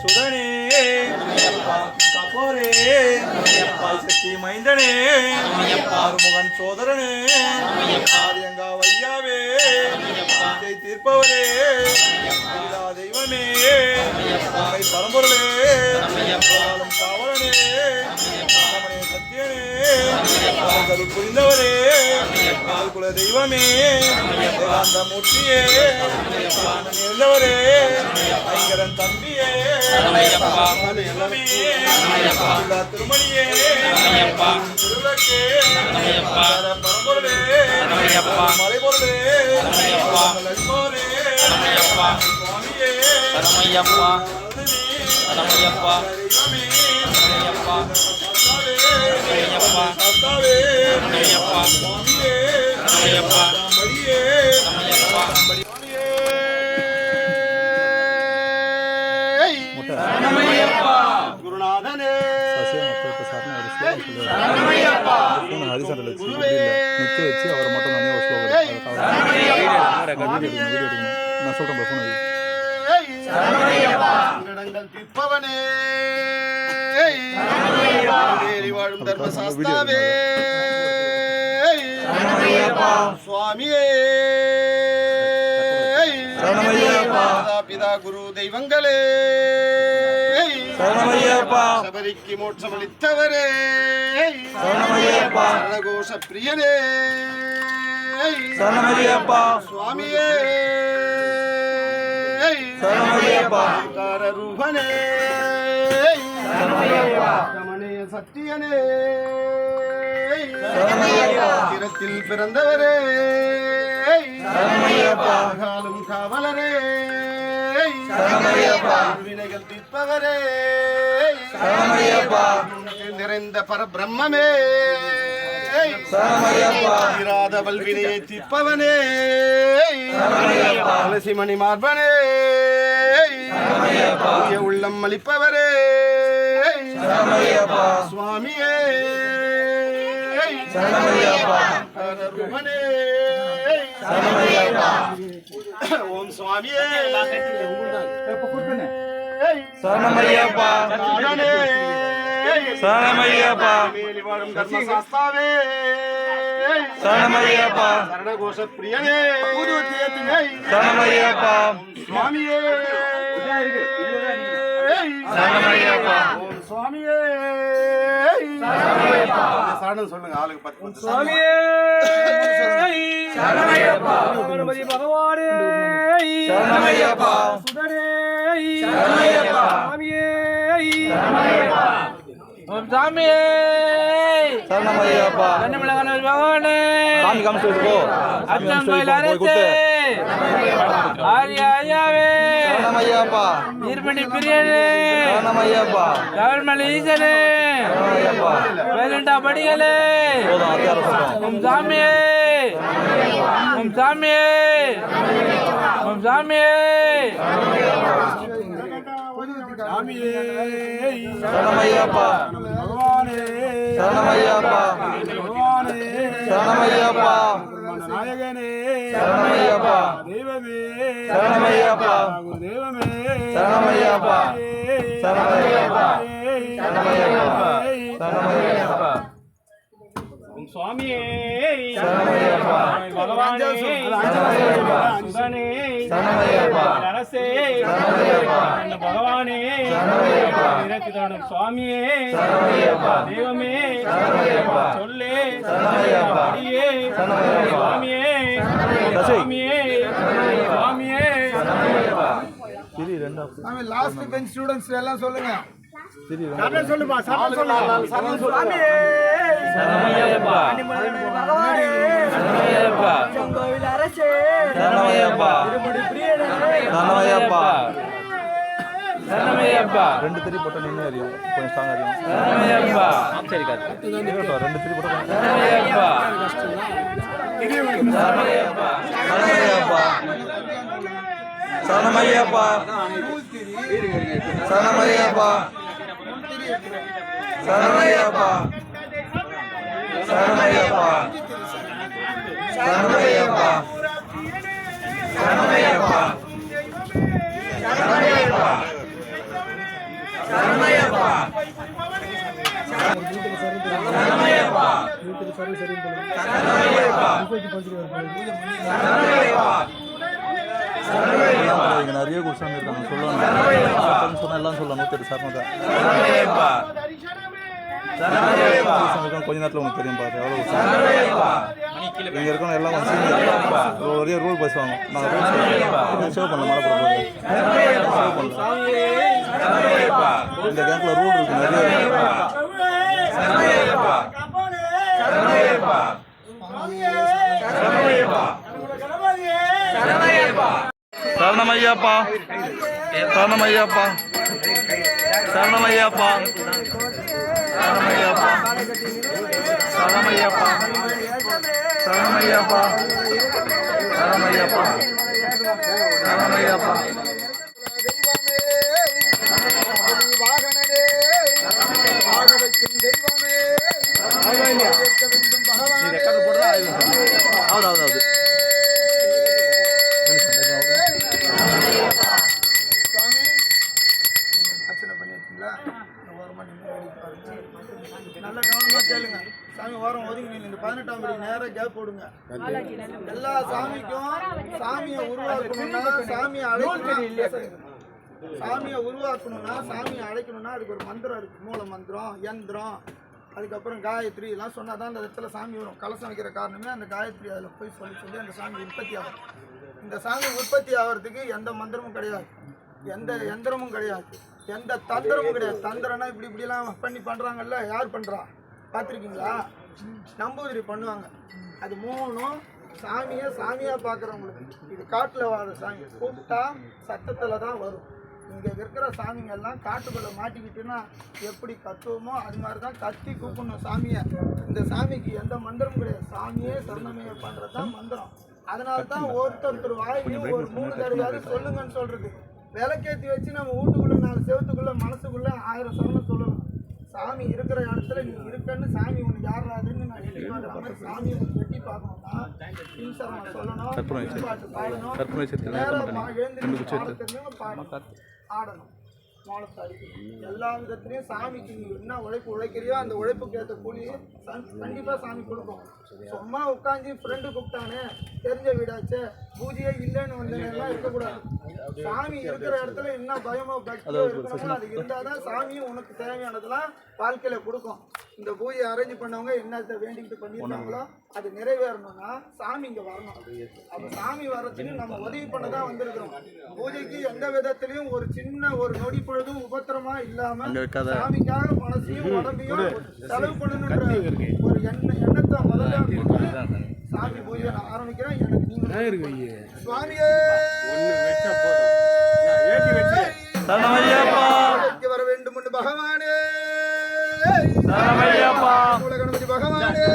சுடனே. கப்போரே சக்தி மைந்தனே. ஆறுமுகன் சோதரனே. ஆரியங்கா வையாவே. தீர்ப்பவரே. தெய்வமே. பரம்பொருளே. காவலனே கருள் புரிந்தவரே. குல தெய்வமே ஏகாந்த மூர்த்தியே இருந்தவரே ஐங்கரன் தம்பியே திருமணியே திருவிளக்கே பரம்பொருளே மலைபொருளே லட்சுமோரே சுவாமியே சரமையப்பா சரமையப்பா தெய்வமே சரமையப்பா சரணையப்பா. சரணையப்பா சுவாமியே வழியே சரணையப்பா. குருநாதனே நிக்க வச்சு அவரை மட்டும் நான் சொல்கிறேன் சங்கடங்கள் தீர்ப்பவனே. ஏறி வாழும் தர்மசாஸ்தாவே. சுவாமியே. பிதா குரு தெய்வங்களே. சரணமையப்பா சபரிக்கு மோட்சம் அளித்தவரே. சரணமையப்பா சரணகோஷ பிரியனே. சரணமையப்பா சுவாமியே. சரணமையப்பா ரூபனே ரமணே சத்தியனே திரத்தில் பிறந்தவரே. காலும் காவலரே. வினைகள் தீர்ப்பவரே. நிறைந்த பரபிரம்மே தீராத வல்வினையை தீர்ப்பவனே. துளசிமணி மார்பனே. உள்ளம் அளிப்பவரே. சுவாமியே. ஓம் சுவாமியே. சரணமையப்பா சரணமையப்பா மேலி வாழும் தர்மசாஸ்தாவே சரணமையப்பா சரணகோஷ பிரியனே சரணமையப்பா சுவாமியே. சரணமையப்பா சுவாமியே. சரணம் சொல்லுங்க ஆளுக்கு பத்து சுவாமியே. சரணமையப்பா கணபதி பகவானே. சரணமையப்பா சுவாமியே. சாமியே சரணமையப்பா கண்ணமிழ கணபதி பகவானே. சாமி காமிச்சு போ. அச்சம் கோயில் அரசே ஆரிய ஐயாவே சரணமையப்பா நீர்மணி பிரியனே. சரணமையப்பா கவர்மலி ஈசனே. சரணமையப்பா வேலண்டா படிகளே. போதும் அத்தியாரம் சொல்றோம் ஓம் சாமியே. ஓம் சாமியே. ஓம் சாமியே. சரணமையப்பா. சரணமையப்பா. சரணமையப்பா. நாயகனே சரணமையப்பா. தெய்வமே. சரணமையப்பா. தெய்வமே. சரணமையப்பா. சரணமையப்பா. சரணமையப்பா. சரணமையப்பா. சுவாமியே. சரணமையப்பா. பகவானே. சரணமையப்பா அரசே சரணமையப்பா பகவானே. எனக்கு தானும் சுவாமியே. தெய்வமே. சொல்லே. அடியே. சுவாமியே. சுவாமியே. சுவாமியே. சிரி ரெண்டா. லாஸ்ட் பெஞ்ச் ஸ்டூடெண்ட்ஸ் எல்லாம் சொல்லுங்க. சிரி சுவாமியே சரணமையப்பா. சரணமையப்பா. சரணமையப்பா. சரணமையப்பா ரெண்டு திரி போட்டா நின்று அறியும் கொஞ்சம் ஸ்ட்ராங் அறியும் சரணமையப்பா சரி காத்து ரெண்டு திரி போட்டா சரணமையப்பா சரணமையப்பா சரணமையப்பா சரணமையப்பா சரணமையப்பா சரணமையப்பா சரணமையப்பா இங்கே நிறைய குருசாமி இருக்காங்க சொல்லணும் சொன்னா எல்லாம் சொல்லலாம் நூற்றி எட்டு சரணம் கொஞ்ச நேரத்தில் உனக்கு தெரியும் பாரு எவ்வளோ இங்கே இருக்கணும் எல்லாம் வந்து ஒரே ரூல் பேசுவாங்க. நாங்கள் சேவ் பண்ணல மழை போடுறது சேவ் பண்ணல. இந்த கேங்கில் ரூல் இருக்கு நிறைய சரணமையாப்பா. சரணமையாப்பா. சரணமையாப்பா. சரணமையாப்பா. சரணமையாப்பா. சரணமையாப்பா. சரணமையாப்பா. சரணமையாப்பா. பதினெட்டாம் படி நேரம் கேப் போடுங்க. எல்லா சாமிக்கும் சாமியை உருவாக்கணும்னா சாமியை அழைக்கணும். சாமியை உருவாக்கணும்னா சாமியை அழைக்கணும்னா அதுக்கு ஒரு மந்திரம் இருக்கு. மூல மந்திரம் யந்திரம் அதுக்கப்புறம் காயத்ரி எல்லாம் சொன்னா தான் அந்த இடத்துல சாமி வரும். கலசம் வைக்கிற காரணமே அந்த காயத்ரி அதில் போய் சொல்லி சொல்லி அந்த சாமி உற்பத்தி ஆகும். இந்த சாமி உற்பத்தி ஆகிறதுக்கு எந்த மந்திரமும் கிடையாது. எந்த யந்திரமும் கிடையாது. எந்த தந்திரமும் கிடையாது. தந்திரம்னா இப்படி இப்படிலாம் பண்ணி பண்ணுறாங்கல்ல யார் பண்ணுறா பார்த்துருக்கீங்களா? நம்பூதிரி பண்ணுவாங்க. அது மூணும் சாமியை சாமியாக பார்க்குறவங்களுக்கு. இது காட்டில் வாழ சாமி. கூப்பிட்டா சத்தத்தில் தான் வரும். இங்கே இருக்கிற சாமிங்க எல்லாம் காட்டுக்குள்ளே மாட்டிக்கிட்டுன்னா எப்படி கத்துவோமோ அது மாதிரி தான் கத்தி கூப்பிடணும் சாமியை. இந்த சாமிக்கு எந்த மந்திரமும் கிடையாது. சாமியே சரணமையை பண்ணுறது தான் மந்திரம். அதனால தான் ஒருத்தர் வாயிலையும் ஒரு மூணு தடவையாவது சொல்லுங்கன்னு சொல்றது. விளக்கேற்றி வச்சு நம்ம வீட்டுக்குள்ள நாலு செவத்துக்குள்ள மனசுக்குள்ள ஆயிரம் சொல்லணும் சாமி இருக்கிற இடத்துல நீ இருக்கன்னு சாமி உனக்கு யாராதுன்னு நான் எட்டி பார்க்குற சாமி உனக்கு எட்டி பார்க்கணும்னா இன்சரம் சொல்லணும் கற்பனை பாடணும். எழுந்து பாடணும். ஆடணும். எல்லா விதத்துலையும் சாமிக்கு நீ என்ன உழைப்பு உழைக்கிறியோ அந்த உழைப்புக்கு ஏற்ற கூலி சா- கண்டிப்பா சாமி கொடுக்கும். சும்மா உட்காந்து ஃப்ரெண்டு கூப்பிட்டானே தெரிஞ்ச வீடாச்சே பூஜையே இல்லைன்னு வந்தேன்னா இருக்கக்கூடாது. சாமி இருக்கிற இடத்துல என்ன பயமோ பக்தியோ இருக்கணுமோ அது இருந்தாதான் சாமியும் உனக்கு தேவையானதெல்லாம் வாழ்க்கையில கொடுக்கும். இந்த பூஜை அரேஞ்ச் பண்ணவங்க என்னத்தை வேண்டிக்கிட்டு பண்ணியிருக்காங்களோ அது நிறைவேறணும்னா சாமி இங்க வரணும். அப்ப சாமி வர்றதுக்கு நம்ம உதவி பண்ண தான் வந்திருக்கிறோம். பூஜைக்கு எந்த விதத்திலையும் ஒரு சின்ன ஒரு நொடி பொழுதும் உபத்திரமா இல்லாம. சாமிக்காக மனசையும் உடம்பையும் செலவு பண்ணணுன்ற ஒரு எண்ண எண்ணத்தை முதல்ல சாமி பூஜை நான் ஆரம்பிக்கிறேன். எனக்கு நீங்க சுவாமியே! வர வேண்டும் என்று பகவானே கணபதி பகவானே!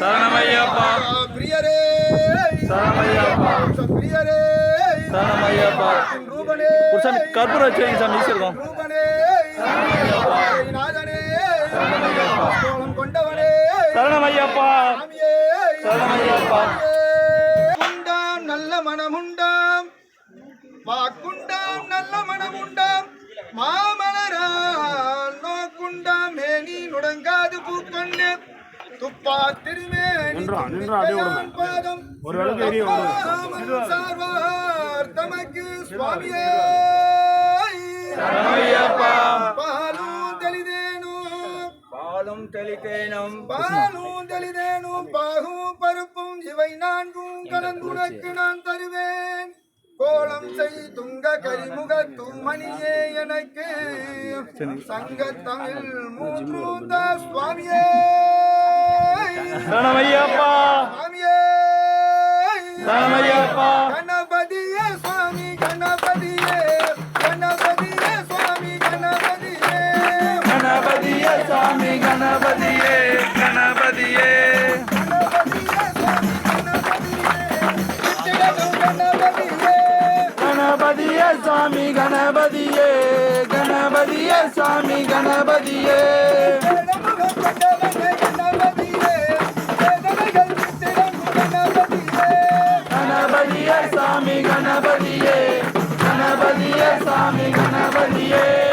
சரணமையாப்பா பிரியரே சரணமையாப்பா பிரியரே சாமி கற்பூரம் வச்சு வைங்க சாமி ஈஸ்வரகம் சரணம் ஐயப்பா. சரணம் ஐயப்பா. உண்டாம் நல்ல மனம் உண்டாம் வாக்குண்டாம் நல்ல மனம் உண்டாம் நோக்குண்டாம். மேனி நுடங்காது பூக்கொண்டு. ஒரு தமக்கு சுவாமியே. பாலும் தெளிதேனும். பாலும் தெளித்தேனும். பாலும் தெளிதேனும். பாகும் பருப்பும் இவை நான்கும் கலந்துனக்கு நான் தருவேன். கோலம் செய் துங்க கரிமுக தும்மணியே எனக்கு. சங்க தமிழ் சுவாமியே. சுவாமியே. கணபதியே சாமி கணபதியே கணபதியே சாமி கணபதியே. கணபதியே சாமி கணபதியே கணபதியே சாமி கணபதியே.